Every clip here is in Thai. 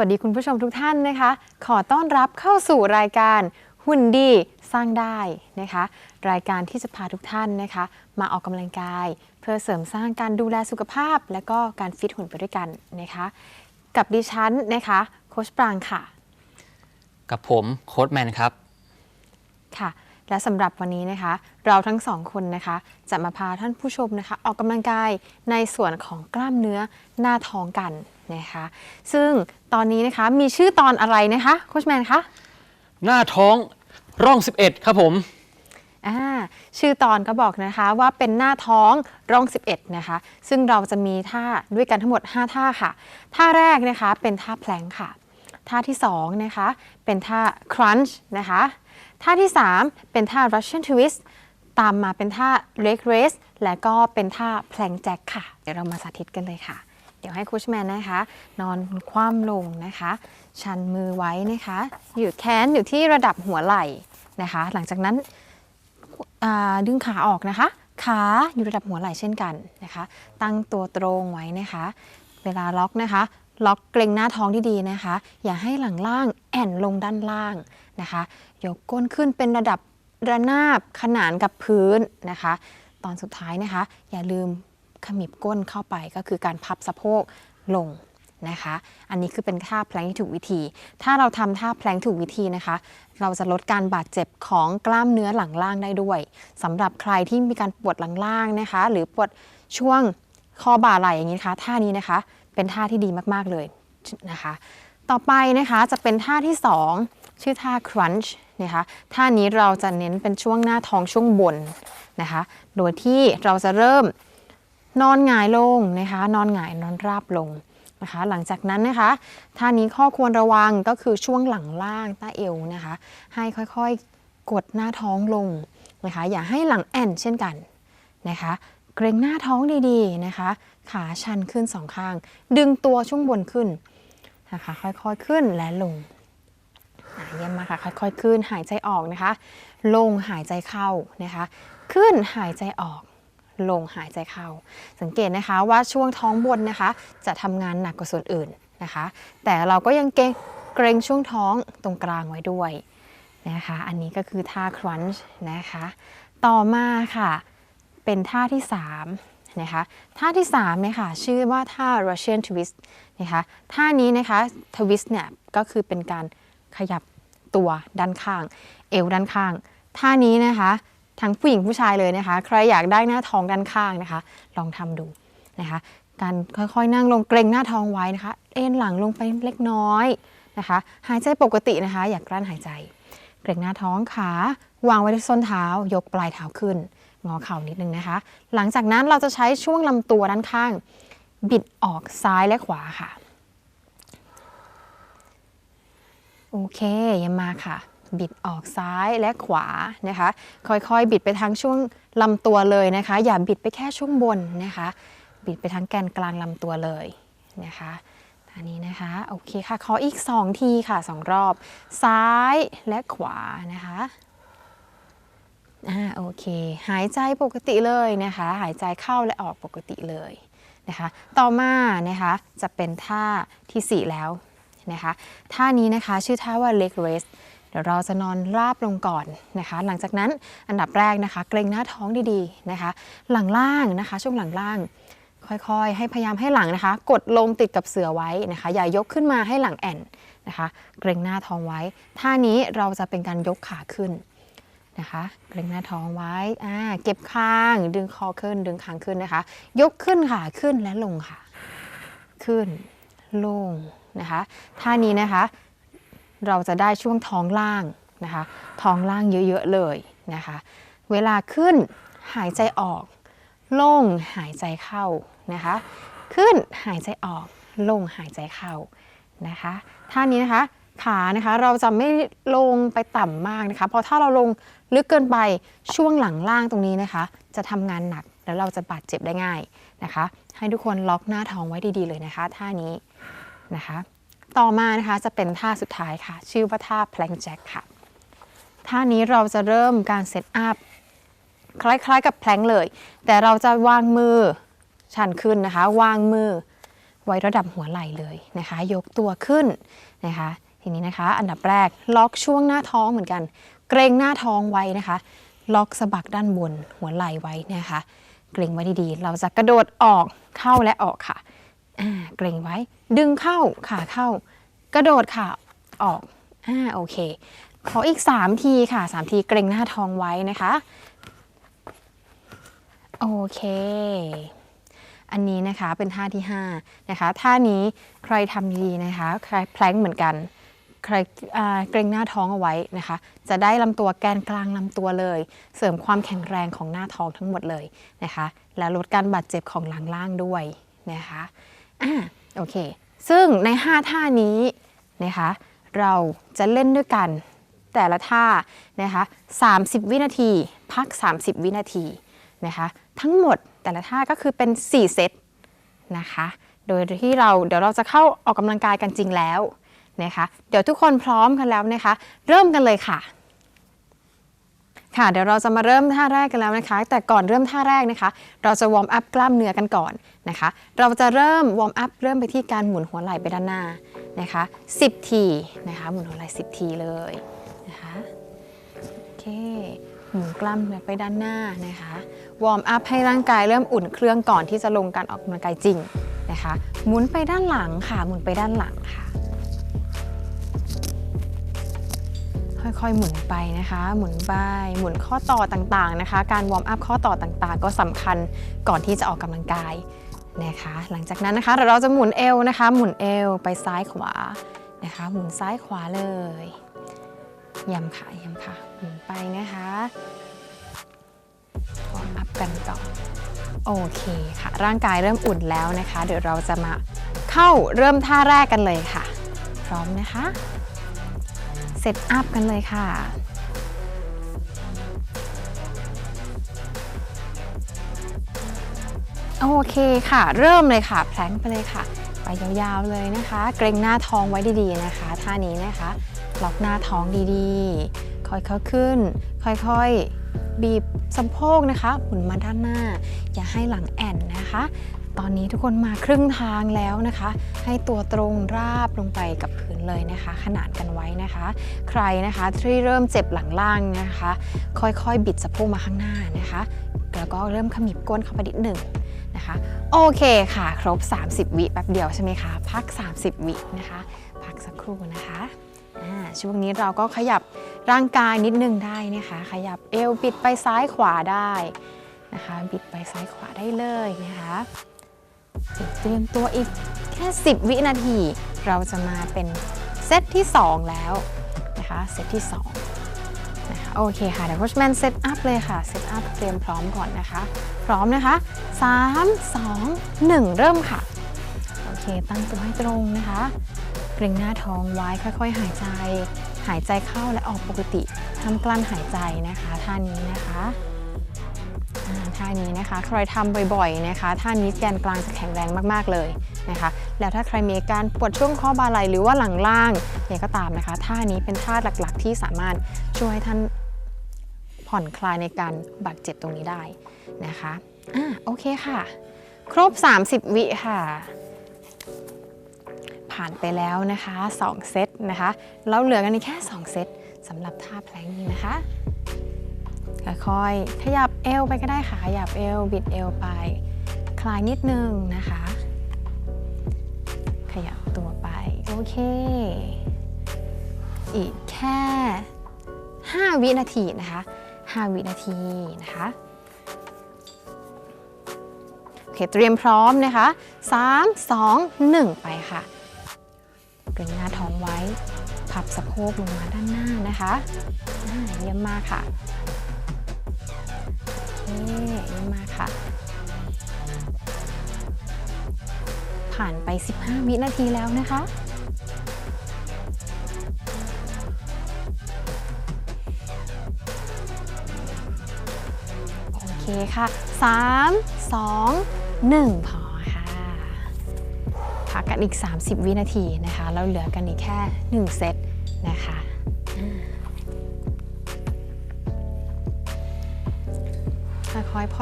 วัสดีคุณผู้ชมทุกท่านนะคะ ขอต้อนรับเข้าสู่รายการหุ่นดีสร้างได้นะคะ รายการที่จะพาทุกท่านนะคะ มาออกกำลังกาย เพื่อเสริมสร้างการดูแลสุขภาพ และก็การฟิตหุ่นไปด้วยกันนะคะ กับดิฉันนะคะโคชปรางค่ะ กับผมโค้ดแมนครับค่ะและสำหรับวันนี้นะคะ เราทั้งสองคนนะคะ จะมาพาท่านผู้ชมนะคะ ออกกำลังกายในส่วนของกล้ามเนื้อหน้าท้องกัน นะคะ ซึ่งตอนนี้นะคะมีชื่อตอนอะไรนะคะโคชแมนคะหน้าท้องร่อง 11 ครับผมอ่าชื่อตอนก็บอกนะคะว่าเป็นหน้าท้องร่อง 11 นะคะ ซึ่งเราจะมีท่าด้วยกันทั้งหมด 5 ท่าค่ะ ท่าแรกนะคะเป็นท่าแพลงค่ะ ท่าที่2นะคะเป็นท่า crunch นะคะ ท่าที่ 3 เป็นท่า Russian twist ตามมาเป็นท่า leg raise และก็เป็นท่าแพลงแจ็คค่ะ เดี๋ยวเรามาสาธิตกันเลยค่ะ เดี๋ยวให้คูชแมนนะคะ นอนคว่ำลงนะคะ ชันมือไว้นะคะ อยู่แขนอยู่ที่ระดับหัวไหล่นะคะ หลังจากนั้นดึงขาออกนะคะ ขาอยู่ระดับหัวไหล่เช่นกันนะคะ ตั้งตัวตรงไว้นะคะ เวลาล็อกนะคะ ล็อกเกรงหน้าท้องที่ดีนะคะ อย่าให้หลังล่างแอนลงด้านล่างนะคะ ยกก้นขึ้นเป็นระดับระนาบขนานกับพื้นนะคะ ตอนสุดท้ายนะคะ อย่าลืม ขมิบก้นเข้าไปก็คือการพับสะโพกลงนะคะ อันนี้คือเป็นท่าแพลงที่ถูกวิธี ถ้าเราทำท่าแพลงถูกวิธีนะคะ เราจะลดการบาดเจ็บของกล้ามเนื้อหลังล่างได้ด้วยสำหรับใครที่มีการปวดหลังล่างนะคะ หรือปวดช่วงคอบ่าไหล่อย่างนี้นะคะท่านี้นะคะเป็นท่าที่ดีมากๆเลยนะคะ ต่อไปนะคะจะเป็นท่าที่ 2 ชื่อท่า crunch นะคะท่านี้เราจะเน้นเป็นช่วงหน้าท้องช่วงบนนะคะ โดยที่เราจะเริ่ม นอนหงายลงนะคะ นอนหงายนอนราบลงนะคะ หลังจากนั้นนะคะท่านี้ข้อควรระวังก็คือช่วงหลังล่างใต้เอวนะคะ ให้ค่อยๆกดหน้าท้องลงนะคะ อย่าให้หลังแอนเช่นกันนะคะ เกรงหน้าท้องดีๆนะคะ ขาชันขึ้นสองข้าง ดึงตัวช่วงบนขึ้นนะคะค่อยๆขึ้นและลงเยี่ยมมากค่ะค่อยๆขึ้นหายใจออกนะคะ ลงหายใจเข้านะคะ ขึ้นหายใจออก ลงหายใจเข้า สังเกตนะคะว่าช่วงท้องบนนะคะ จะทำงานหนักกว่าส่วนอื่นนะคะ แต่เราก็ยังเกรงเกรงช่วงท้องตรงกลางไว้ด้วยนะคะ อันนี้ก็คือท่า crunch นะคะ ต่อมาค่ะเป็นท่าที่3นะคะ ท่าที่3เนี่ยค่ะชื่อว่าท่า Russian twist นะคะ ท่านี้นะคะ twist เนี่ยก็คือเป็นการขยับตัวด้านข้าง เอวด้านข้าง ท่านี้นะคะ ทั้งผู้หญิงผู้ชายเลยนะคะ ใครอยากได้หน้าท้องด้านข้างนะคะ ลองทำดูนะคะ การค่อยๆนั่งลงเกรงหน้าท้องไว้นะคะ เอ็นหลังลงไปเล็กน้อยนะคะ หายใจปกตินะคะ อย่ากลั้นหายใจ เกรงหน้าท้องขาวางไว้ที่ส้นเท้า ยกปลายเท้าขึ้น งอเข่านิดนึงนะคะ หลังจากนั้นเราจะใช้ช่วงลำตัวด้านข้าง บิดออกซ้ายและขวาค่ะ โอเคยังมาค่ะ บิดออกซ้ายและขวานะคะ ค่อยๆ บิดไปทางช่วงลำตัวเลยนะคะ อย่าบิดไปแค่ช่วงบนนะคะ บิดไปทางแกนกลางลำตัวเลยนะคะอันนี้นะคะโอเคค่ะขออีก 2 ทีค่ะ 2 รอบ ซ้ายและขวานะคะอ่าโอเค หายใจปกติเลยนะคะ หายใจเข้าและออกปกติเลยนะคะ ต่อมานะคะจะเป็นท่าทีสี่4 แล้วนะคะ ท่านี้นะคะชื่อท่าว่า leg raise เดี๋ยวเราจะนอนราบลงก่อนนะคะ หลังจากนั้นอันดับแรกนะคะ เกรงหน้าท้องดีๆนะคะ หลังล่างนะคะ ช่วงหลังล่าง ค่อยๆ ให้พยายามให้หลังนะคะ กดลงติดกับเสือไว้นะคะ อย่ายกขึ้นมาให้หลังแอนนะคะ เกรงหน้าท้องไว้ ท่านี้เราจะเป็นการยกขาขึ้นนะคะเกรงหน้าท้องไว้อ่าเก็บคาง ดึงคอขึ้น ดึงคางขึ้นนะคะ ยกขึ้นค่ะ ขึ้นและลงค่ะ ขึ้น ลงนะคะ ท่านี้นะคะ เราจะได้ช่วงท้องล่างนะคะ ท้องล่างเยอะๆเลยนะคะ เวลาขึ้นหายใจออก ลงหายใจเข้านะคะ ขึ้นหายใจออก ลงหายใจเข้านะคะท่านี้นะคะขานะคะเราจะไม่ลงไปต่ำมากนะคะเพราะถ้าเราลงลึกเกินไปช่วงหลังล่างตรงนี้นะคะ จะทำงานหนักแล้วเราจะบาดเจ็บได้ง่ายนะคะ ให้ทุกคนล็อกหน้าท้องไว้ดีๆเลยนะคะ ท่านี้นะคะ ต่อมานะคะจะเป็นท่าสุดท้ายค่ะ ชื่อว่าท่า plank jack ค่ะ ท่านี้เราจะเริ่มการเซตอัพคล้ายๆกับแพลงเลย แต่เราจะวางมือชันขึ้นนะคะ วางมือไว้ระดับหัวไหล่เลยนะคะ ยกตัวขึ้นนะคะ ทีนี้นะคะ อันดับแรกล็อกช่วงหน้าท้องเหมือนกัน เกรงหน้าท้องไว้นะคะ ล็อกสะบักด้านบนหัวไหล่ไว้นะคะ เกรงไว้ดีๆ เราจะกระโดดออกเข้าและออกค่ะ อ่าเกรงไว้ ดึงเข้าขาเข้า กระโดดค่ะออกอ่าโอเค ขออีก 3 ทีค่ะ 3 ทีเกรงหน้าท้องไว้นะคะ โอเคอันนี้นะคะเป็นท่าที่5นะคะท่านี้ใครทำดีนะคะ ใครแพลงเหมือนกัน ใครเกรงหน้าท้องเอาไว้นะคะ จะได้ลำตัวแกนกลางลำตัวเลย เสริมความแข็งแรงของหน้าท้องทั้งหมดเลยนะคะ และลดการบาดเจ็บของหลังล่างด้วยนะคะ อ่าโอเค ซึ่งใน 5 ท่านี้นะคะ เราจะเล่นด้วยกันแต่ละท่านะคะ30 วินาที พัก 30 วินาทีนะคะ ทั้งหมดแต่ละท่าก็คือเป็น 4 เซตนะคะ โดยที่เราเดี๋ยวเราจะเข้าออกกำลังกายกันจริงแล้วนะคะ เดี๋ยวทุกคนพร้อมกันแล้วนะคะ เริ่มกันเลยค่ะ ค่ะเดี๋ยวเราจะมาเริ่มท่าแรกกันแล้วนะคะ แต่ก่อนเริ่มท่าแรกนะคะ เราจะวอร์มอัพกล้ามเนื้อกันก่อนนะคะ เราจะเริ่มวอร์มอัพเริ่มไปที่การหมุนหัวไหล่ไปด้านหน้านะคะ10 ทีนะคะ หมุนหัวไหล่10 ทีเลยนะคะโอเคหมุนกล้ามเนื้อไปด้านหน้านะคะวอร์มอัพให้ร่างกายเริ่มอุ่นเครื่องก่อนที่จะลงการออกกำลังกายจริงนะคะ หมุนไปด้านหลังค่ะ หมุนไปด้านหลังค่ะ ค่อยๆ หมุนไปนะคะ หมุนไปหมุนข้อต่อต่างๆนะคะ การวอร์มอัพข้อต่อต่างๆ ก็สำคัญก่อนที่จะออกกำลังกายนะคะ หลังจากนั้นนะคะเดี๋ยวเราจะหมุนเอวนะคะ หมุนเอวไปซ้ายขวานะคะ หมุนซ้ายขวาเลยย้ำค่ะย้ำค่ะ หมุนไปนะคะวอร์มอัพกันก่อนโอเคค่ะ ร่างกายเริ่มอุ่นแล้วนะคะ เดี๋ยวเราจะมาเข้าเริ่มท่าแรกกันเลยค่ะ พร้อมนะคะ เซตอัพกันเลยค่ะโอเคค่ะ เริ่มเลยค่ะ แพลงไปเลยค่ะ ไปยาวๆเลยนะคะ เกรงหน้าท้องไว้ดีๆนะคะ ท่านี้นะคะ ล็อกหน้าท้องดีๆ ค่อยๆขึ้น ค่อยๆ บีบสะโพกนะคะ หมุนมาด้านหน้า อย่าให้หลังแอนนะคะ ตอนนี้ทุกคนมาครึ่งทางแล้วนะคะ ให้ตัวตรงราบลงไปกับพื้นเลยนะคะ ขนานกันไว้นะคะ ใครนะคะที่เริ่มเจ็บหลังล่างนะคะ ค่อยๆ บิดสะโพกมาข้างหน้านะคะ แล้วก็เริ่มขมิบก้นเข้าไปนิดหนึ่งนะคะโอเคค่ะ ครบ 30 วิแป๊บเดียวใช่ไหมคะ พัก 30 วินะคะ พักสักครู่นะคะช่วงนี้เราก็ขยับร่างกายนิดนึงได้นะคะ ขยับเอวบิดไปซ้ายขวาได้นะคะ บิดไปซ้ายขวาได้เลยนะคะ เตรียมตัวอีกแค่ 10 วินาที เราจะมาเป็นเซตที่ 2 แล้วนะคะเซตที่2นะคะโอเคค่ะเดี๋ยวโคชแมนเซตอัพเลยค่ะเซตอัพเตรียมพร้อมก่อนนะคะ พร้อมนะคะ 3 2 1 เริ่มค่ะ โอเค ตั้งตัวให้ตรงนะคะเกรงหน้าท้องไว้ค่อยๆ หายใจ หายใจเข้าและออกปกติทำกลั้นหายใจนะคะท่านี้นะคะ นี้นะคะ ใครทำบ่อยๆนะคะท่านี้แกนกลางจะแข็งแรงมากๆเลยนะคะ แล้วถ้าใครมีอการปวดช่วงข้อบ่าไหล่หรือว่าหลังล่างเนี่ยก็ตามนะคะท่านี้เป็นท่าหลักๆ ที่สามารถช่วยท่านผ่อนคลายในการบาดเจ็บตรงนี้ได้นะคะอ่าโอเคค่ะ ครบ 30 วิค่ะ ผ่านไปแล้วนะคะ 2 เซตนะคะ เราเหลือกันแค่ 2 เซตสำหรับท่าแพลงนี้นะคะ ค่อยๆขยับเอวไปก็ได้ค่ะขยับเอวบิดเอวไป คลายนิดนึงนะคะ ขยับตัวไป โอเค อีกแค่ 5 วินาทีนะคะ 5 วินาทีนะคะโอเคเตรียมพร้อมนะคะ 3 2 1 ไปค่ะเกรงหน้าท้องไว้ พับสะโพกลงมาด้านหน้านะคะอ่าเยี่ยมมากค่ะ โอเคเยี่มาค่ะ ผ่านไป 15 วินาทีแล้วนะคะ โอเคค่ะ 3 2 1 พอค่ะ พักกันอีก 30 วินาทีนะคะ แล้วเหลือกันอีกแค่ 1 เซต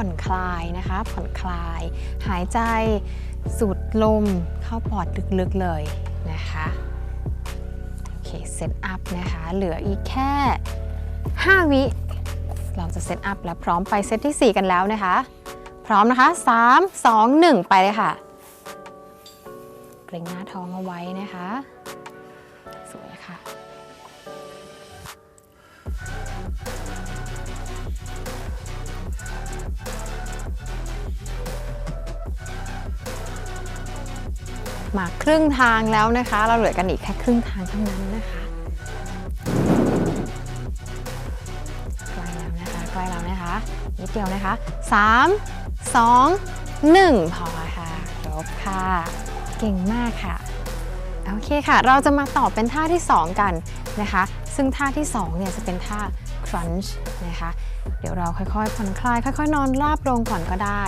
ผ่อนคลายนะคะ ผ่อนคลาย หายใจสูดลมเข้าปอดลึกๆเลยนะคะโอเคเซตอัพนะคะ เหลืออีกแค่ 5 วิเราจะเซตอัพแล้วพร้อมไปเซตที่ 4 กันแล้วนะคะ พร้อมนะคะ 3 2 1 ไปเลยค่ะ เกรงหน้าท้องเอาไว้นะคะ สวยค่ะ มาครึ่งทางแล้วนะคะ เราเหลือกันอีกแค่ครึ่งทางเท่านั้นนะคะใกล้แล้วนะคะใกล้แล้วนะคะนิดเดียวนะคะ 3 2 1 พอค่ะครบค่ะ เก่งมากค่ะ โอเคค่ะ เราจะมาต่อเป็นท่าที่ 2 กันนะคะ ซึ่งท่าที่ 2 เนี่ยจะเป็นท่า crunch นะคะ เดี๋ยวเราค่อยๆผ่อนคลายค่อยๆ นอนราบลงก่อนก็ได้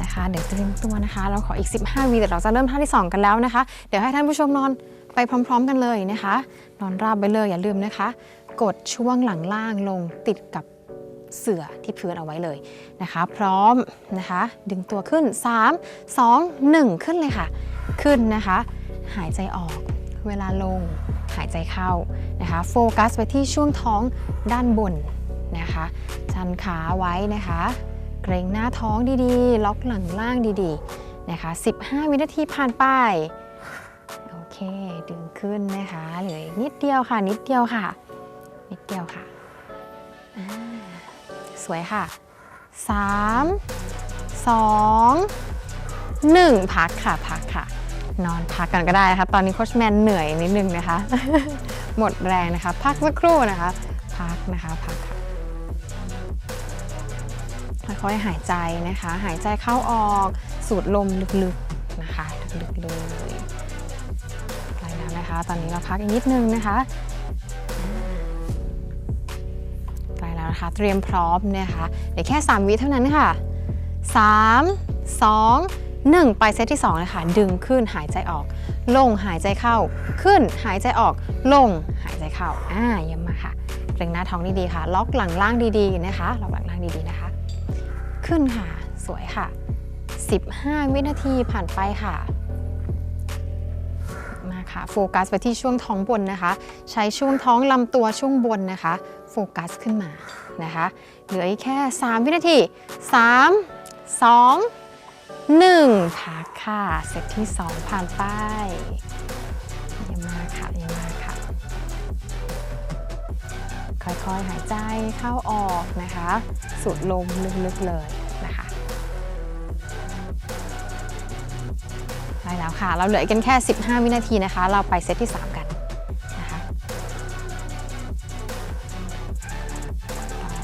นะคะ เดี๋ยวเตรียมตัวนะคะ เราขออีก 15วิเดี๋ยวเราจะเริ่มท่าที่ 2 กันแล้วนะคะ เดี๋ยวให้ท่านผู้ชมนอนไปพร้อม ๆ กันเลยนะคะ นอนราบไปเลยอย่าลืมนะคะ กดช่วงหลังล่างลงติดกับเสื่อที่พื้นเอาไว้เลยนะคะ พร้อมนะคะ ดึงตัวขึ้น 3 2 1 ขึ้นเลยค่ะ ขึ้นนะคะ หายใจออก เวลาลง หายใจเข้านะคะ โฟกัสไปที่ช่วงท้องด้านบน นะคะ ชันขาไว้นะคะ เกรงหน้าท้องดีๆ ล็อกหลังล่างดีๆนะคะ 15 วินาทีผ่านไป โอเค ดึงขึ้นนะคะเหลืออีกนิดเดียวค่ะ นิดเดียวค่ะ นิดเดียวค่ะ สวยค่ะ 3 2 1 พักค่ะ พักค่ะ นอนพักกันก็ได้นะคะ ตอนนี้โคชแมนเหนื่อยนิดนึงนะคะ หมดแรงนะคะ พักสักครู่นะคะ พักนะคะ พัก ค่อยๆหายใจนะคะ หายใจเข้าออกสูดลมลึกๆนะคะลึกๆเลยไปแล้วนะคะ ตอนนี้เราพักอีกนิดนึงนะคะไปแล้วนะคะ เตรียมพร้อมนะคะเดี๋ยวแค่ 3 วิเท่านั้นค่ะ 3 2 1 ไปเซตที่2เลยค่ะดึงขึ้นหายใจออก ลงหายใจเข้า ขึ้นหายใจออก ลงหายใจเข้า อ่าเยี่ยมมากค่ะเกรงหน้าท้องดีๆค่ะ ล็อกหลังล่างดีๆนะคะ ล็อกหลังล่างดีๆนะคะ ขึ้นค่ะ สวยค่ะ 15 วินาทีผ่านไปค่ะมาค่ะโฟกัสไปที่ช่วงท้องบนนะคะ ใช้ช่วงท้องลำตัวช่วงบนนะคะ โฟกัสขึ้นมานะคะ เหลืออีกแค่ 3 วินาที 3 2 1พักค่ะเซตที่ 2 ผ่านไปยี่ยมาค่ะยี่ยมาค่ะ ค่อยๆ หายใจเข้าออกนะคะ สูดลมลึกๆเลย นะคะได้แล้วค่ะ เราเหลือกันแค่ 15 วินาทีนะคะ เราไปเซตที่ 3 กันนะคะ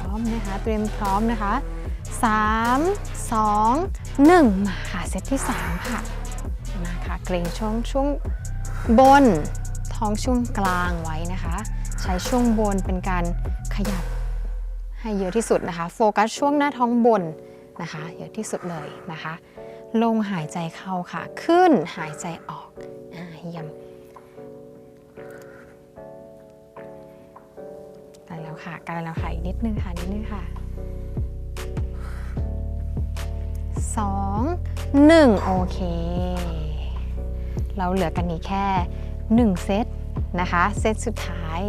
พร้อมนะคะ เตรียมพร้อมนะคะ 3 2 1 มาค่ะ เซตที่ 3 ค่ะ มาค่ะ เกรงช่วงช่วงบน ท้องช่วงกลางไว้นะคะ ใช้ช่วงบนเป็นการขยับให้เยอะที่สุดนะคะ โฟกัสช่วงหน้าท้องบนนะคะ เยอะที่สุดเลยนะคะ ลงหายใจเข้าค่ะ ขึ้นหายใจออกอ่าเยี่ยมได้แล้วค่ะใกล้แล้วค่ะอีกนิดนึงค่ะนิดนึงค่ะสองหนึ่งโอเค เราเหลือกันอีกแค่1เซตนะคะ เซตสุดท้าย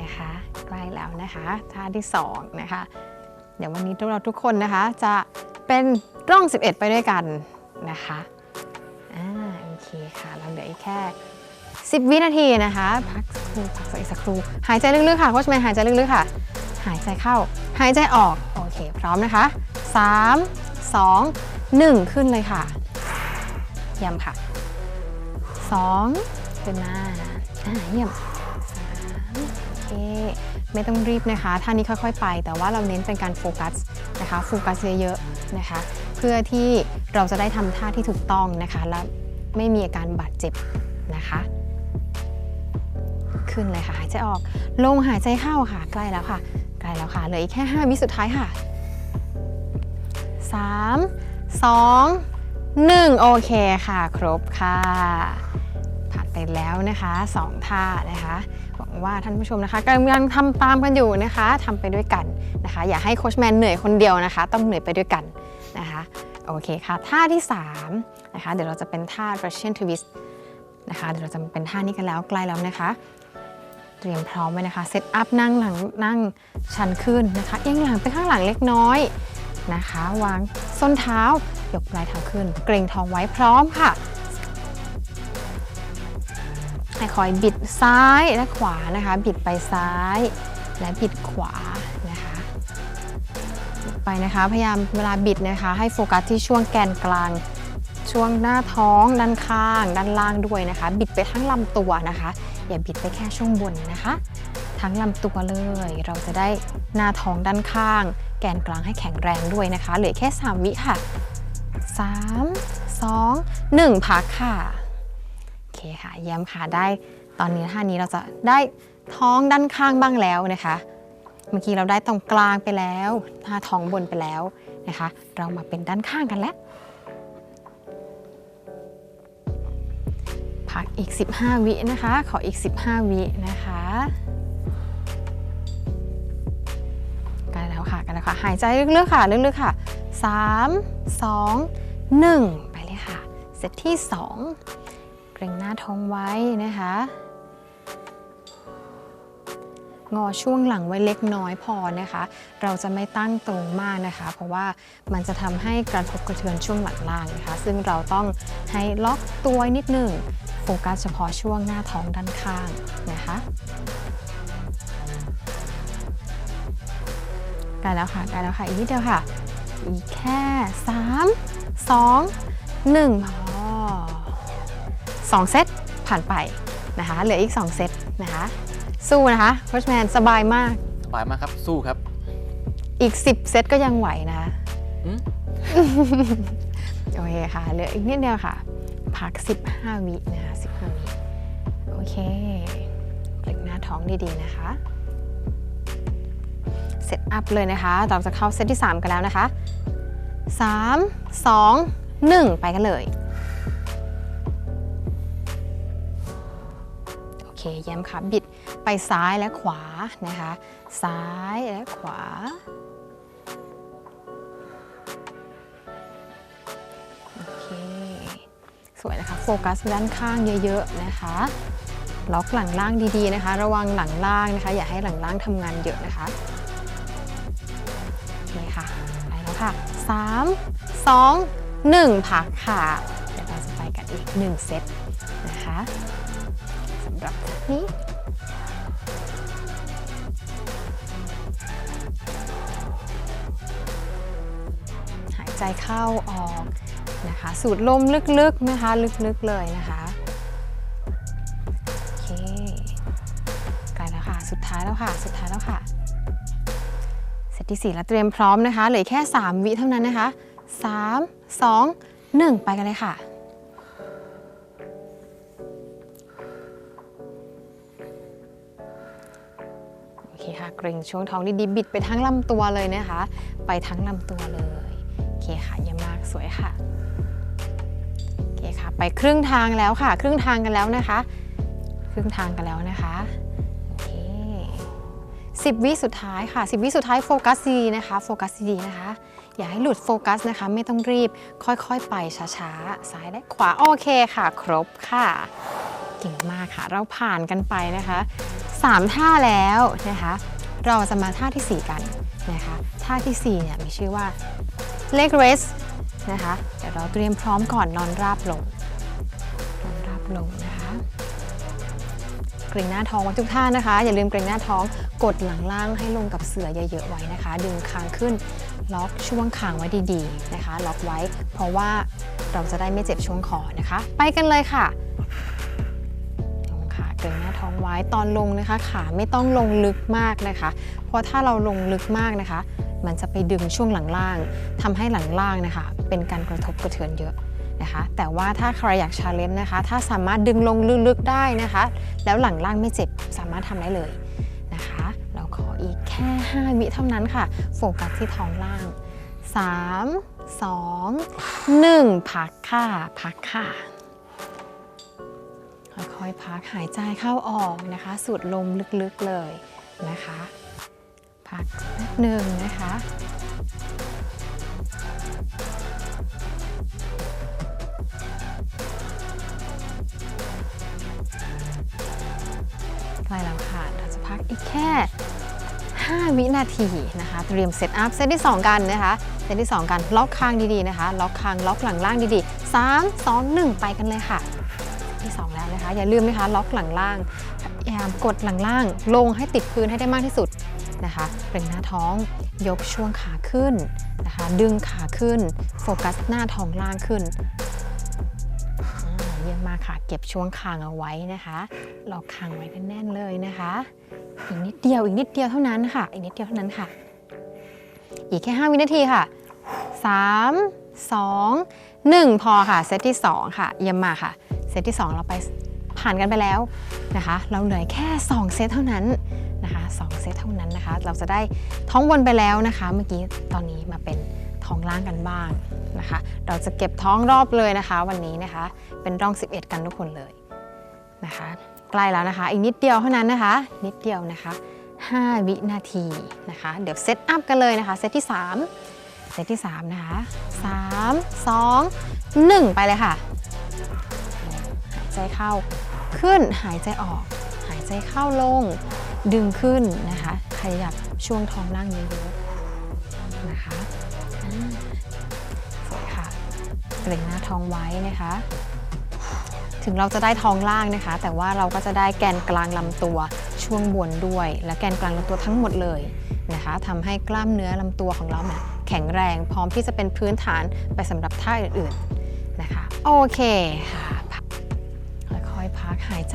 นะคะ ใกล้แล้วนะคะท่าที่2นะคะ เดี๋ยววันนี้เราทุกคนนะคะจะเป็น ร่อง 11 ไปด้วยกันนะคะอ่าโอเคค่ะเราเหลืออีกแค่ 10 วินาทีนะคะ พักสักครู่พักสักอีกสักครู่หายใจลึกๆค่ะโค้ชแมนหายใจลึกๆค่ะ หายใจเข้า หายใจออก โอเค พร้อมนะคะ 3 2 1 ขึ้นเลยค่ะเยี่ยมค่ะ 2 ขึ้นมาอ่าเยี่ยมสามโอเคไม่ต้องรีบนะคะท่านี้ค่อยๆไป แต่ว่าเราเน้นเป็นการโฟกัสนะคะ โฟกัสเยอะๆนะคะ พื่อที่เราจะได้ทำท่าที่ถูกต้องนะคะ และไม่มีอาการบาดเจ็บนะคะ ขึ้นเลยค่ะหายใจออก ลงหายใจเข้าค่ะ ใกล้แล้วค่ะ ใกล้แล้วค่ะเหลืออีกแค่5วิสุดท้ายค่ะ 3 2 1 โอเคค่ะ ครบค่ะ ผ่านไปแล้วนะคะสองท่านะคะหวังว่าท่านผู้ชมนะคะกำลังทำตามกันอยู่นะคะทำไปด้วยกันนะคะ อย่าให้โคชแมนเหนื่อยคนเดียวนะคะ ต้องเหนื่อยไปด้วยกันนะคะโอเคค่ะท่าที่3นะคะเดี๋ยวเราจะเป็นท่า Russian twist นะคะเดี๋ยวเราจะเป็นท่านี้กันแล้วใกล้แล้วนะคะ เตรียมพร้อมไว้นะคะเซตอัพนั่งหลังนั่งชันขึ้นนะคะเอียงหลังไปข้างหลังเล็กน้อยนะคะ วางส้นเท้ายกปลายเท้าขึ้น เกรงท้องไว้พร้อมค่ะ ให้คอยบิดซ้ายและขวานะคะ บิดไปซ้ายและบิดขวานะคะไปนะคะ พยายามเวลาบิดนะคะ ให้โฟกัสที่ช่วงแกนกลาง ช่วงหน้าท้อง ด้านข้าง ด้านล่างด้วยนะคะ บิดไปทั้งลำตัวนะคะ อย่าบิดไปแค่ช่วงบนนะคะ ทั้งลำตัวเลย เราจะได้หน้าท้องด้านข้าง แกนกลางให้แข็งแรงด้วยนะคะเหลือแค่ 3 วิค่ะ 3 2 1 พักค่ะ คค่ะ เยี่ยมค่ะได้ตอนนี้ท่านี้เราจะได้ท้องด้านข้างบ้างแล้วนะคะ เมื่อกี้เราได้ตรงกลางไปแล้วหน้าท้องบนไปแล้วนะคะ เรามาเป็นด้านข้างกันแล้วพักอีก 15 วินะคะ ขออีก 15 วินะคะกันแล้วค่ะกันแล้วค่ะหายใจลึกๆค่ะลึกๆค่ะ 3 2 1 ไปเลยค่ะเซตที่ 2 เกรงหน้าท้องไว้นะคะ งอช่วงหลังไว้เล็กน้อยพอนะคะ เราจะไม่ตั้งตรงมากนะคะ เพราะว่ามันจะทำให้กระทบกระเทือนช่วงหลังล่างนะคะ ซึ่งเราต้องให้ล็อกตัวนิดหนึ่งโฟกัสเฉพาะช่วงหน้าท้องด้านข้างนะคะใกล้แล้วค่ะใกล้แล้วค่ะ อีกนิดเดียวค่ะ อีกแค่ 3 2 1พอ สองเซตผ่านไปนะคะเหลืออีก 2 เซตนะคะสู้นะคะโค้ชแมนสบายมาก สบายมากครับ สู้ครับ อีก 10 เซตก็ยังไหวนะคะอืมโอเคค่ะ เหลืออีกนิดเดียวค่ะ พัก 15 วินะคะ 15 วิ โอเคกลึงหน้าท้องดีๆนะคะ เซตอัพเลยนะคะเราจะเข้าเซตที่ 3 กันแล้วนะคะ 3 2 1 ไปกันเลย โอเคเย้มค่ะบิดไปซ้ายและขวานะคะ ซ้ายและขวา โอเค สวยนะคะ โฟกัสด้านข้างเยอะๆนะคะ ล็อกหลังล่างดีๆนะคะ ระวังหลังล่างนะคะ อย่าให้หลังล่างทำงานเยอะนะคะโอเคค่ะไปแล้วค่ะ 3 2 1 พักค่ะ เดี๋ยวเราจะไปกันอีก 1 เซตนะคะ สำหรับนี้หายใจเข้าออกนะคะ สูดลมลึกๆนะคะ ลึกๆเลยนะคะโอเคใกล้แล้วค่ะ สุดท้ายแล้วค่ะ สุดท้ายแล้วค่ะ เซตที่ 4 แล้วเตรียมพร้อมนะคะ เหลือแค่ 3 วิเท่านั้นนะคะ 3 2 1 ไปกันเลยค่ะ กรงช่วงท้องดีๆบิดไปทั้งลำตัวเลยนะคะ ไปทั้งลำตัวเลยโอเคค่ะเยี่ยมมากสวยค่ะโอเคค่ะ ไปครึ่งทางแล้วค่ะ ครึ่งทางกันแล้วนะคะ ครึ่งทางกันแล้วนะคะโอเคสิบวิสุดท้ายค่ะสิบวิสุดท้ายโฟกัสดีนะคะโฟกัสดีนะคะ อย่าให้หลุดโฟกัสนะคะ ไม่ต้องรีบค่อยๆ ไปช้าๆ ซ้ายและขวาโอเคค่ะ ครบค่ะเก่งมากค่ะ เราผ่านกันไปนะคะสามท่าแล้วนะคะ เราจะมาท่าทีสี่ 4 กันนะคะท่าทีสี่4เนี่ยมีชื่อว่า leg rest นะคะเดี๋ยวเราเตรียมพร้อมก่อนนอนราบลงนอนราบลงนะคะเกรงหน้าท้องไว้ทุกท่านะคะ อย่าลืมเกรงหน้าท้องกดหลังล่างให้ลงกับเสือเยอะๆไว้นะคะ ดึงคางขึ้นล็อกช่วงคางไว้ดีๆนะคะ ล็อกไว้เพราะว่าเราจะได้ไม่เจ็บช่วงคอนะคะ ไปกันเลยค่ะ ขาเกรงหน้าท้องไว้ ตอนลงนะคะ ขาไม่ต้องลงลึกมากนะคะ เพราะถ้าเราลงลึกมากนะคะ มันจะไปดึงช่วงหลังล่างทำให้หลังล่างนะคะ เป็นการกระทบกระเทือนเยอะนะคะ แต่ว่าถ้าใครอยากชาเลนจ์นะคะ ถ้าสามารถดึงลงลึกๆได้นะคะ แล้วหลังล่างไม่เจ็บสามารถทำได้เลยนะคะ เราขออีกแค่ 5 วิเท่านั้นค่ะ โฟกัสที่ท้องล่าง 3 2 1 พักค่ะ พักค่ะ ค่อยๆพักหายใจเข้าออกนะคะ สูดลมลึกๆเลยนะคะ พักแป๊บหนึ่งนะคะใกล้แล้วค่ะเราจะพักอีกแค่ 5 วินาทีนะคะ เตรียมเซตอัพเซตที่ 2 กันนะคะ เซตที่ 2 กัน ล็อกคางดีๆนะคะ ล็อกคางล็อกหลังล่างดีๆ 3 2 1 ไปกันเลยค่ะ ที่ 2 นะคะ อย่าลืมนะคะล็อกหลังล่างพยายามกดหลังล่าง ลงให้ติดพื้นให้ได้มากที่สุดนะคะเกร็งหน้าท้องยกช่วงขาขึ้นนะคะ ดึงขาขึ้น โฟกัสหน้าท้องล่างขึ้นเยี่ยมมากค่ะเก็บช่วงคางเอาไว้นะคะล็อกคางไว้แน่นๆเลยนะคะ อีกนิดเดียวอีกนิดเดียวเท่านั้นค่ะ อีกนิดเดียวเท่านั้นค่ะ อีกแค่ 5 วินาทีค่ะ 3 2 1 พอค่ะเซตที่ 2 ค่ะ เยี่ยมมากค่ะเซตที่ 2 เราไป ผ่านกันไปแล้วนะคะ เราเหลือแค่ 2 เซตเท่านั้นนะคะ2เซตเท่านั้นนะคะ เราจะได้ท้องวนไปแล้วนะคะ เมื่อกี้ตอนนี้มาเป็นท้องล่างกันบ้างนะคะ เราจะเก็บท้องรอบเลยนะคะ วันนี้นะคะ เป็นร่อง 11 กันทุกคนเลยนะคะ ใกล้แล้วนะคะ อีกนิดเดียวเท่านั้นนะคะ นิดเดียวนะคะ 5 วินาทีนะคะ เดี๋ยวเซตอัพกันเลยนะคะ เซตที่ 3 เซตที่ 3 นะคะ 3 2 1 ไปเลยค่ะ ใจเข้า ขึ้นหายใจออก หายใจเข้าลง ดึงขึ้นนะคะ ขยับช่วงท้องล่างเยอะๆนะคะสวยค่ะเกร็งหน้าท้องไว้นะคะ ถึงเราจะได้ท้องล่างนะคะ แต่ว่าเราก็จะได้แกนกลางลำตัวช่วงบนด้วย และแกนกลางลำตัวทั้งหมดเลยนะคะทำให้กล้ามเนื้อลำตัวของเราเนี่ยแข็งแรงพร้อมที่จะเป็นพื้นฐานไปสำหรับท่าอื่นๆนะคะ โอเคค่ะ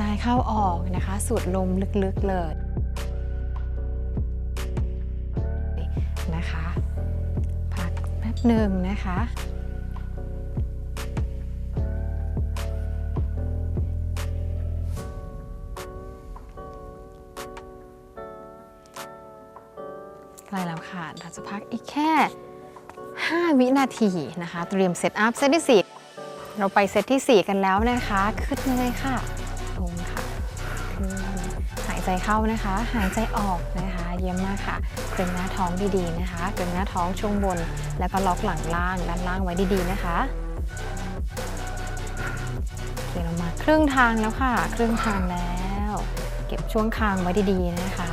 ใจเข้าออกนะคะ สูดลมลึกๆเลยนะคะพักแป๊บหนึ่งนะคะใกล้แล้วค่ะเราจะพักอีกแค่ 5 วินาทีนะคะ เตรียมเซตอัพเซตที่ 4 เราไปเซตที่ 4 กันแล้วนะคะ ขึ้นเลยค่ะ ใจเข้านะคะ หายใจออกนะคะ เยี่ยมมากค่ะเกร็งหน้าท้องดีๆนะคะเกร็งหน้าท้องช่วงบน แล้วก็ล็อกหลังล่างด้านล่างไว้ดีๆนะคะเดี๋ยวเรามาครึ่งทางแล้วค่ะ ครึ่งทางแล้ว เก็บช่วงคางไว้ดีๆนะคะ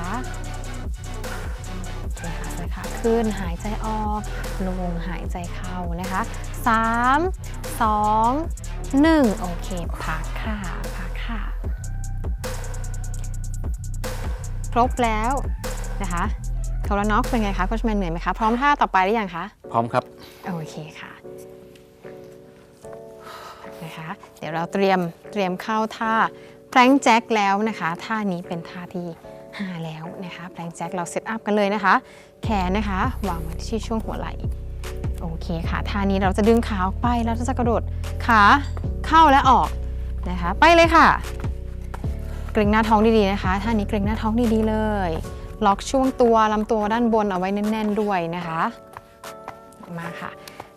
โอเคค่ะค่ะขึ้นหายใจออกลงหายใจเข้านะคะ 3 2 1 โอเค พักค่ะ รบแล้วนะคะคาราน็อกเป็นไงคะโคชแมนเหนื่อยไหมคะ พร้อมท่าต่อไปหรือยังคะ พร้อมครับ โอเคค่ะนะคะเดี๋ยวเราเตรียมเตรียมเข้าท่าแพลงแจ็คแล้วนะคะ ท่านี้เป็นท่าที่ 5 แล้วนะคะแพลงแจ็คเราเซตอัพกันเลยนะคะ แขนนะคะวางไว้ที่ช่วงหัวไหล่โอเคค่ะ ท่านี้เราจะดึงขาออกไปแล้วเราจะกระโดดขาเข้าและออกนะคะ ไปเลยค่ะเกร็งหน้าท้องดีๆนะคะท่านี้เกร็งหน้าท้องดีๆเลย ล็อกช่วงตัวลำตัวด้านบนเอาไว้แน่น ๆ ด้วยนะคะ มาค่ะ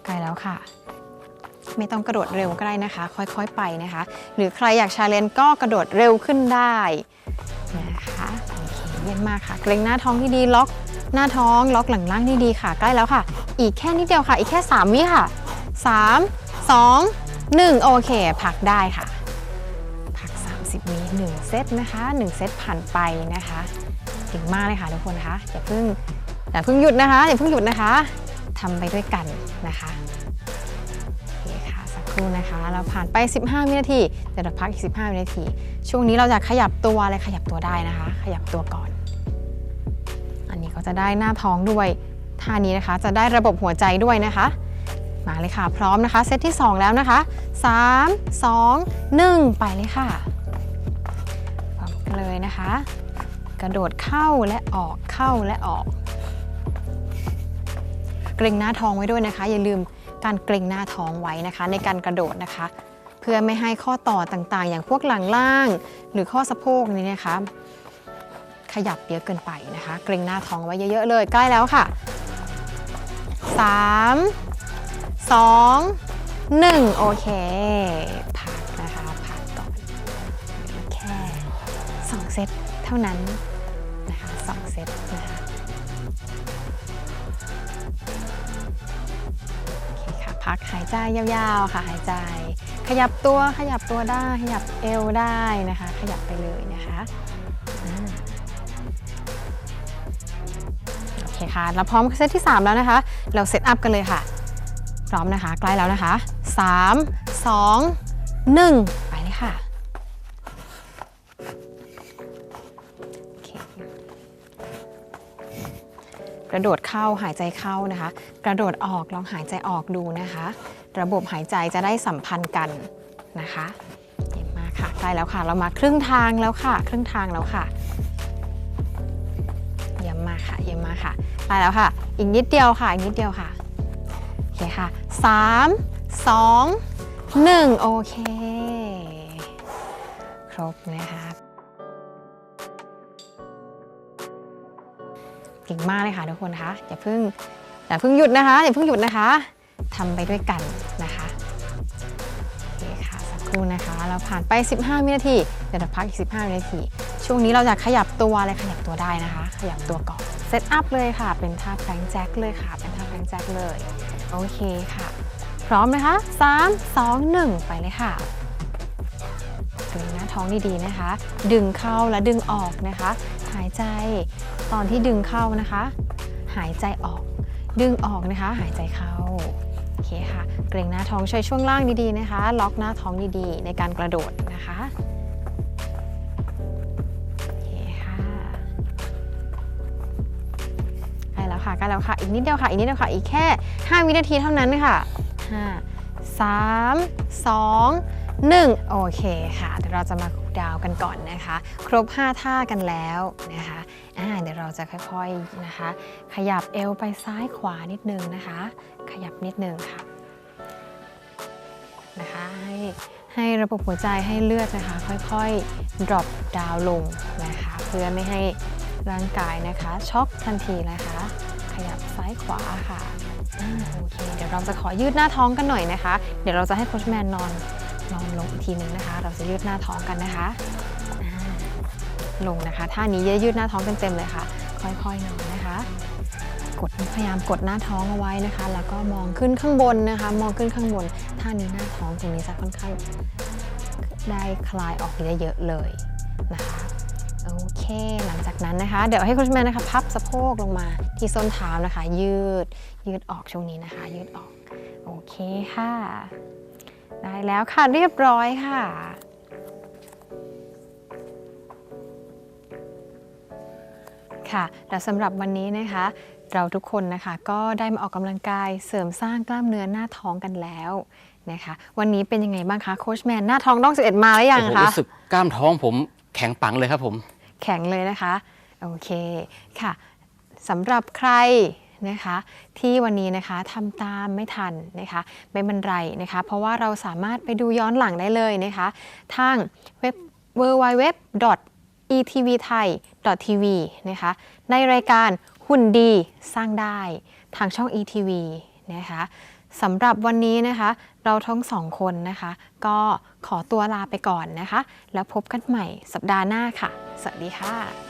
ใกล้แล้วค่ะ ไม่ต้องกระโดดเร็วก็ได้นะคะ ค่อยๆไปนะคะ หรือใครอยากชาเลนจ์ก็กระโดดเร็วขึ้นได้นะคะโอเคเยี่ยมมากค่ะ เกรงหน้าท้องที่ดีล็อกหน้าท้องล็อกหลังล่างที่ดีค่ะ ใกล้แล้วค่ะ อีกแค่นิดเดียวค่ะ อีกแค่ 3 วิค่ะ 3 2 1 โอเค พักได้ค่ะ พัก30วิ1เซตนะคะ 1 เซตผ่านไปนะคะเก่งมากเลยค่ะทุกคนคะอย่าเพิ่งอย่าเพิ่งหยุดนะคะอย่าเพิ่งหยุดนะคะทำไปด้วยกันนะคะโอเคค่ะสักครู่นะคะ เราผ่านไป 15 วินาทีเดี๋ยวเราพักอีก 15 วินาที ช่วงนี้เราจะขยับตัวอะไรขยับตัวได้นะคะ ขยับตัวก่อน อันนี้ก็จะได้หน้าท้องด้วยท่านี้นะคะ จะได้ระบบหัวใจด้วยนะคะมาเลยค่ะ พร้อมนะคะ เซตที่ 2 แล้วนะคะ 3 2 1 ไปเลยค่ะ กันเลยนะคะกระโดดเข้าและออกเข้าและออก เกรงหน้าท้องไว้ด้วยนะคะ อย่าลืมการเกรงหน้าท้องไว้นะคะ ในการกระโดดนะคะ เพื่อไม่ให้ข้อต่อต่างๆ อย่างพวกหลังล่าง หรือข้อสะโพกนี้นะคะ ขยับเยอะเกินไปนะคะ เกรงหน้าท้องไว้เยอะ ๆ เลยใกล้แล้วค่ะ 3 2 1 โอเค 2 เซตเท่านั้นนะคะ2เซตนะคะโอเคค่ะพักหายใจยาวๆค่ะหายใจ ขยับตัวขยับตัวได้ ขยับเอวได้นะคะ ขยับไปเลยนะคะโอเคค่ะเราพร้อมเซตที่ 3 แล้วนะคะ เราเซตอัพกันเลยค่ะ พร้อมนะคะ ใกล้แล้วนะคะ 3 2 1 กระโดดเข้าหายใจเข้านะคะ กระโดดออกลองหายใจออกดูนะคะ ระบบหายใจจะได้สัมพันธ์กันนะคะเยี่ยมมากค่ะใกล้แล้วค่ะเรามาครึ่งทางแล้วค่ะ ครึ่งทางแล้วค่ะเยี่ยมมากค่ะเยี่ยมมากค่ะใกล้แล้วค่ะ อีกนิดเดียวค่ะอีกนิดเดียวค่ะโอเคค่ะ3 2 1โอเค ครบนะคะ ก่งมากเลยค่ะทุกคนคะอย่าเพิ่งอย่าเพิ่งหยุดนะคะอย่าเพิ่งหยุดนะคะทำไปด้วยกันนะคะโอเคค่ะสักครู่นะคะ เราผ่านไป 15วินาทีเดี๋ยวเราพักอีก 15วินาที ช่วงนี้เราจะขยับตัวอะไรขยับตัวได้นะคะ ขยับตัวก่อนเซตอัพเลยค่ะ เป็นท่าแฟงค์แจ็คเลยค่ะ เป็นท่าแฟงค์แจ็คเลยโอเคค่ะ พร้อมนะคะ 3 2 1 ไปเลยค่ะดึงหน้าท้องดีๆนะคะ ดึงเข้าและดึงออกนะคะ หายใจ ตอนที่ดึงเข้านะคะ หายใจออก ดึงออกนะคะ หายใจเข้าโอเคค่ะ เกรงหน้าท้องใช้ช่วงล่างดีๆนะคะ ล็อกหน้าท้องดีๆ ในการกระโดดนะคะโอเคค่ะใกล้แล้วค่ะใกล้แล้วค่ะ อีกนิดเดียวค่ะ อีกนิดเดียวค่ะ อีกแค่ 5 วินาทีเท่านั้นค่ะ5 3 2 1 โอเคค่ะ เดี๋ยวเราจะมา ดาวกันก่อนนะคะ ครบ 5 ท่ากันแล้วนะคะอ่าเดี๋ยวเราจะค่อยๆนะคะ ขยับเอวไปซ้ายขวานิดนึงนะคะ ขยับนิดนึงค่ะนะคะให้ให้ระบบหัวใจให้เลือดนะคะ ค่อยๆ drop ดาวลงนะคะ เพื่อไม่ให้ร่างกายนะคะ ช็อกทันทีนะคะ ขยับซ้ายขวาค่ะโอเค เดี๋ยวเราจะขอยืดหน้าท้องกันหน่อยนะคะ เดี๋ยวเราจะให้โคชแมนนอน นอนลงอีกทีนึงนะคะ เราจะยืดหน้าท้องกันนะคะลงนะคะท่านี้ยืดหน้าท้องเต็มๆเลยค่ะ ค่อยๆนอนนะคะ กดพยายามกดหน้าท้องเอาไว้นะคะ แล้วก็มองขึ้นข้างบนนะคะ มองขึ้นข้างบนท่านี้หน้าท้องตรงนี้จะค่อนข้างได้คลายออกเยอะๆเลยนะคะโอเค หลังจากนั้นนะคะ เดี๋ยวให้คุณแม่นะคะพับสะโพกลงมาที่ส้นเท้านะคะ ยืดยืดออกช่วงนี้นะคะ ยืดออกโอเคค่ะ ได้แล้วค่ะเรียบร้อยค่ะค่ะและสำหรับวันนี้นะคะ เราทุกคนนะคะก็ได้มาออกกำลังกายเสริมสร้างกล้ามเนื้อหน้าท้องกันแล้วนะคะวันนี้เป็นยังไงบ้างคะโค้ชแมนหน้าท้องต้อง11มาแล้วยังโอ้โหคะรู้สึกกล้ามท้องผมแข็งปังเลยครับผม แข็งเลยนะคะ โอเคค่ะสำหรับใคร นะคะที่วันนี้นะคะทำตามไม่ทันนะคะไม่เป็นไรนะคะเพราะว่าเราสามารถไปดูย้อนหลังได้เลยนะคะทางเว็บ w w w e t v t h a i tv นะคะในรายการหุ่นดีสร้างได้ทางช่อง ETV นะคะสำหรับวันนี้นะคะ เราทั้งสองคนนะคะ ก็ขอตัวลาไปก่อนนะคะ แล้วพบกันใหม่สัปดาห์หน้าค่ะ สวัสดีค่ะ